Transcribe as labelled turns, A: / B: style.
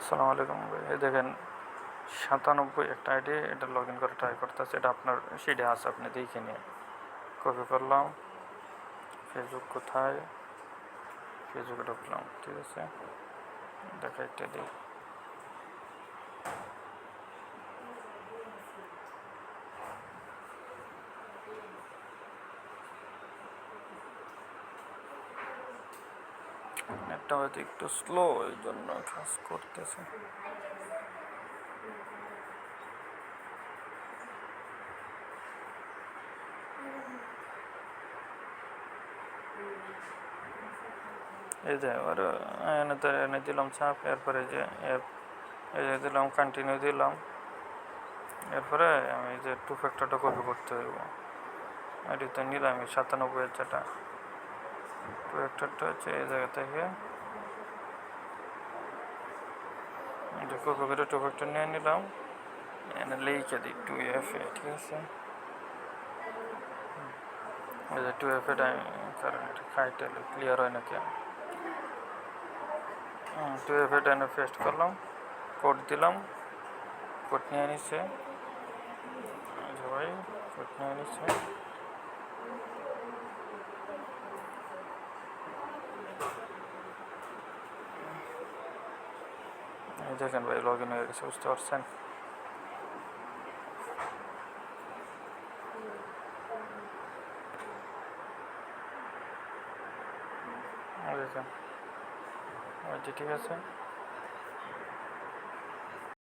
A: আসসালামু আলাইকুম এই দেখেন, সাতানব্বই একটা আইডি এটা লগ ইন করে ট্রাই করতেছে। এটা আপনার সিডে আছে, আপনি দেখে নিয়ে কপি করলাম। ফেসবুক কোথায়? ফেসবুকে ঢুকলাম, ঠিক আছে। দেখা এটা দিই। নেটটা হয়তো একটু স্লো এই জন্য কাজ করতেছে। এই যে এবার এনে তো এনে দিলাম চাপ, এরপরে যে এই যে দিলাম কন্টিনিউ দিলাম। এরপরে আমি যে টু ফ্যাক্টরটা কপি করতে হইব এটি তো নিলাম সাতানব্বই যেটা টু হচ্ছে এই জায়গা থেকে। এটা কপি টু ফ্যাক্টর নিয়ে নিলাম। এনে লিখে দিই টু এফ এ, ঠিক আছে? এই যে টু এফ এটা কারণ এটা খাইতে ক্লিয়ার হয় নাকি? টু এফ এটা এনে পেস্ট করলাম কোড দিলাম কোড নিয়ে নিচ্ছে ভাই কোড নিয়ে নিচ্ছে এই দেখেন ভাই লগ ইন হয়ে গেছে বুঝতে পারছেন দেখেন ঠিক আছে